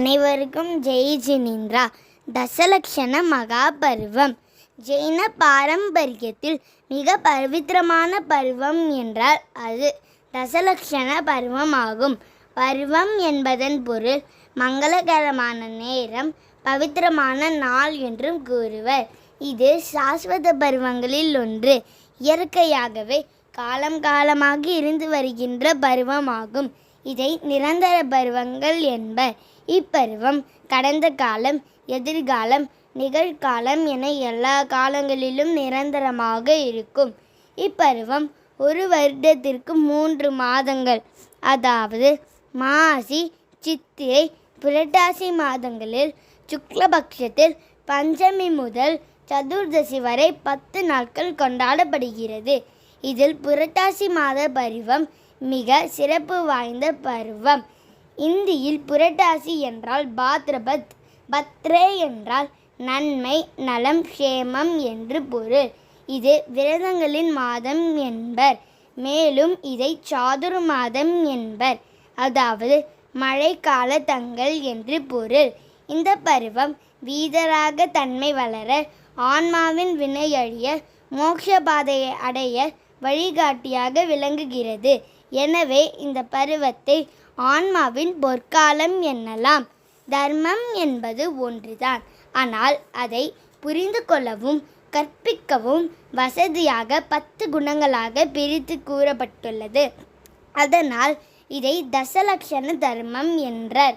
அனைவருக்கும் ஜெய் ஜினிந்திரா. தசலக்ஷண மகாபருவம். ஜெயின பாரம்பரியத்தில் மிக பவித்திரமான பருவம் என்றால் அது தசலக்ஷண பருவம் ஆகும் பருவம் என்பதன் பொருள் மங்களகரமான நேரம் பவித்திரமான நாள் என்றும் கூறுவர். இது சாஸ்வத பருவங்களில் ஒன்று. இயற்கையாகவே காலம் காலமாக இருந்து வருகின்ற பருவமாகும். இதை நிரந்தர பருவங்கள் என்பர் இப்பருவம் கடந்த காலம் எதிர்காலம் நிகழ்காலம் என எல்லா காலங்களிலும் நிரந்தரமாக இருக்கும். இப்பருவம் ஒரு வருடத்திற்கு மூன்று மாதங்கள். அதாவது மாசி சித்திரை புரட்டாசி மாதங்களில் சுக்லபக்ஷத்தில் பஞ்சமி முதல் சதுர்தசி வரை பத்து நாட்கள் கொண்டாடப்படுகிறது. இதில் புரட்டாசி மாத பருவம் மிக சிறப்பு வாய்ந்த பருவம். இந்தியில் புரட்டாசி என்றால் பாத்ரபத் பத்ரே என்றால் நன்மை நலம் க்ஷேமம் என்று பொருள். இது விரதங்களின் மாதம் என்பர். மேலும் இதை சாதுர் மாதம் என்பர். அதாவது மழைக்கால தங்கள் என்று பொருள். இந்த பருவம் வீதராக தன்மை வளர ஆன்மாவின் வினையழிய மோட்ச பாதையை அடைய வழிகாட்டியாக விளங்குகிறது. எனவே இந்த பருவத்தை ஆன்மாவின் பொற்காலம் என்னலாம்? தர்மம் என்பது ஒன்றுதான். ஆனால் அதை புரிந்து கொள்ளவும் கற்பிக்கவும் வசதியாக பத்து குணங்களாக பிரித்து கூறப்பட்டுள்ளது. அதனால் இதை தசலக்ஷண தர்மம் என்றார்.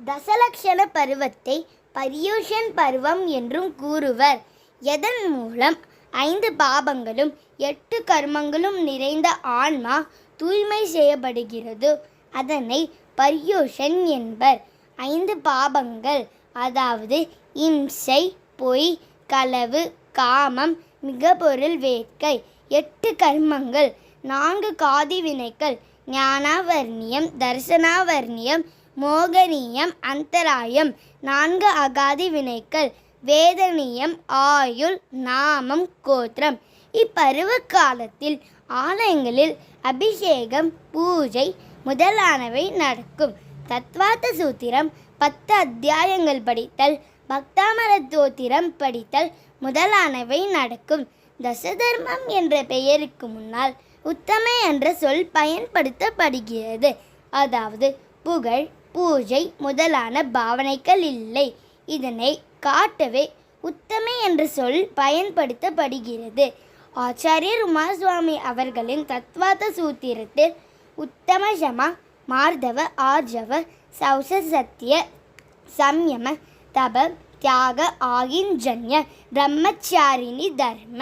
தசலக்ஷண பருவத்தை பரியூஷன் பருவம் என்றும் கூறுவர். எதன் மூலம்? ஐந்து பாபங்களும் எட்டு கர்மங்களும் நிறைந்த ஆன்மா தூய்மை செய்யப்படுகிறது. அதனை பரியோஷன் என்பர். ஐந்து பாபங்கள் அதாவது இம்சை பொய் களவு காமம் மிகப்பொருள் வேட்கை எட்டு கர்மங்கள் நான்கு காதி வினைகள் ஞானாவர்ணியம் தர்சனாவர்ணியம் மோகனியம் அந்தராயம் நான்கு அகாதி வினைகள் வேதனியம் ஆயுள் நாமம் கோத்திரம். இப்பருவ காலத்தில் ஆலயங்களில் அபிஷேகம் பூஜை முதலானவை நடக்கும். தத்வார்த்த சூத்திரம் பத்து அத்தியாயங்கள் படித்தல் பக்தாமர தோத்திரம் படித்தல் முதலானவை நடக்கும். தசதர்மம் என்ற பெயருக்கு முன்னால் உத்தமை என்ற சொல் பயன்படுத்தப்படுகிறது. அதாவது புகழ் பூஜை முதலான பாவனைகள் இல்லை. இதனை காட்டவே உத்தமை என்ற சொல் பயன்படுத்தப்படுகிறது. ஆச்சாரியர் உமாசுவாமி அவர்களின் தத்வாத சூத்திரத்தில் உத்தம சமா மார்தவ ஆர்ஜவ சௌச சத்திய சம்யம தப தியாக ஆகிஞ்சன்ய பிரம்மச்சாரிணி தர்ம.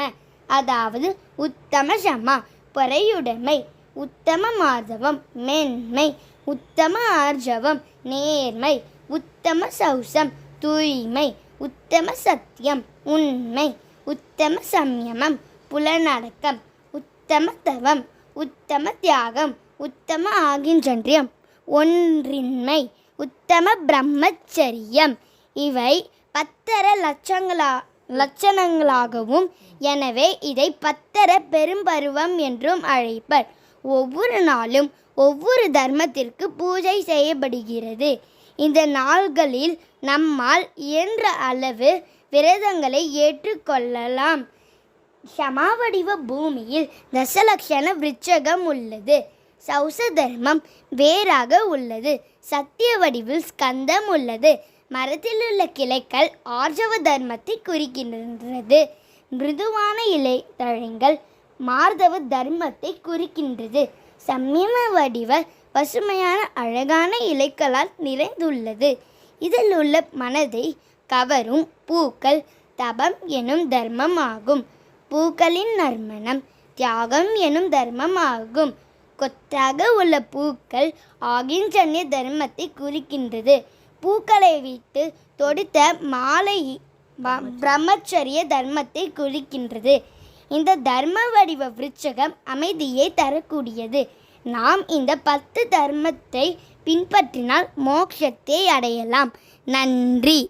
அதாவது உத்தம சமா பொறையுடைமை உத்தம மார்தவம் மென்மை உத்தம ஆர்ஜவம் நேர்மை உத்தம சௌசம் தூய்மை உத்தம சத்தியம் உண்மை உத்தம சம்யமம் புலனடக்கம் உத்தம தவம் உத்தம தியாகம் உத்தம ஆகின்றன்றியம். ஒன்றின்மை உத்தம பிரம்மச்சரியம். இவை பத்தர லட்சங்களா லட்சணங்களாகவும் எனவே இதை பத்தர பெரும்பருவம் என்றும் அழைப்பர். ஒவ்வொரு நாளும் ஒவ்வொரு தர்மத்திற்கு பூஜை செய்யப்படுகிறது. இந்த நாள்களில் நம்மால் இயன்ற அளவு விரதங்களை ஏற்றுக்கொள்ளலாம். சமாவடிவ பூமியில் தசலக்ஷண விருட்சகம் உள்ளது. சௌச தர்மம் வேறாக உள்ளது. சத்திய வடிவில் ஸ்கந்தம் உள்ளது. மரத்தில் உள்ள கிளைகள் ஆர்ஜவ தர்மத்தை குறிக்கின்றது. மிருதுவான இலை தழங்கள் மார்தவ தர்மத்தை குறிக்கின்றது. சம்யம வடிவ பசுமையான அழகான இலைகளால் நிறைந்துள்ளது. இதில் உள்ள மனதை கவரும் பூக்கள் தபம் எனும் தர்மம் ஆகும். பூக்களின் நறுமணம் தியாகம் எனும் தர்மம் ஆகும் கொத்தாக உள்ள பூக்கள் ஆகிஞ்சன்ய தர்மத்தை குறிக்கின்றது. பூக்களை விட்டு தொடுத்த மாலை பிரம்மச்சரிய தர்மத்தை குறிக்கின்றது. இந்த தர்ம வடிவ விருட்சகம் அமைதியை தரக்கூடியது. நாம் இந்த பத்து தர்மத்தை பின்பற்றினால் மோட்சத்தை அடையலாம். நன்றி.